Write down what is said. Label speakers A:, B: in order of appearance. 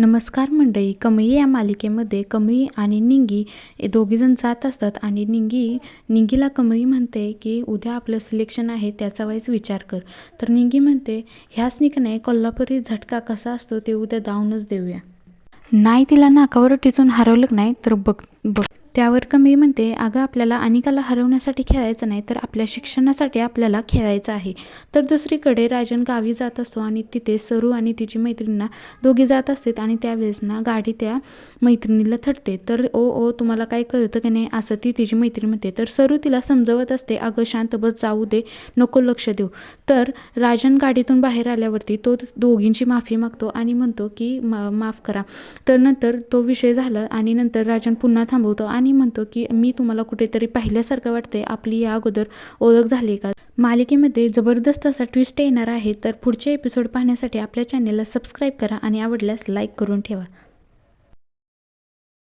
A: नमस्कार मंडळी कमई या मालिकेमध्ये कमई आणि निंगी हे दोघीजण जात असतात आणि निंगी निंगीला कमई म्हणते की उद्या आपलं सिलेक्शन आहे त्याचा वाईज विचार कर. तर निंगी म्हणते ह्याच निकने कोल्हापुरी झटका कसा असतो ते उद्या दावूनच देऊया. नाही तिला नाकावर टिचून हरवलं नाही तर बघ बघ. त्यावर कमी म्हणते अगं आपल्याला अनिकाला हरवण्यासाठी खेळायचं नाही तर आपल्या शिक्षणासाठी आपल्याला खेळायचं आहे. तर दुसरीकडे राजन गावी जात असतो आणि तिथे सरू आणि तिची मैत्रिणींना दोघी जात असतात आणि त्यावेळेस ना गाडी त्या मैत्रिणीला थडते तर ओ ओ तुम्हाला काय कळतं की नाही? असं ती तिची मैत्रीण म्हणते. तर सरू तिला समजवत असते अगं शांत बस जाऊ दे नको लक्ष देऊ. तर राजन गाडीतून बाहेर आल्यावरती तो दोघींची माफी मागतो आणि म्हणतो की मा माफ करा. तर नंतर तो विषय झाला आणि नंतर राजन पुन्हा थांबवतो आणि आणि म्हणतो की मी तुम्हाला कुठेतरी पाहिल्यासारखं वाटते आपली या अगोदर ओळख झाली का? मालिकेमध्ये जबरदस्त असा ट्विस्ट येणार आहे. तर पुढचे एपिसोड पाहण्यासाठी आपल्या चॅनेलला सबस्क्राईब करा आणि आवडल्यास लाईक करून ठेवा.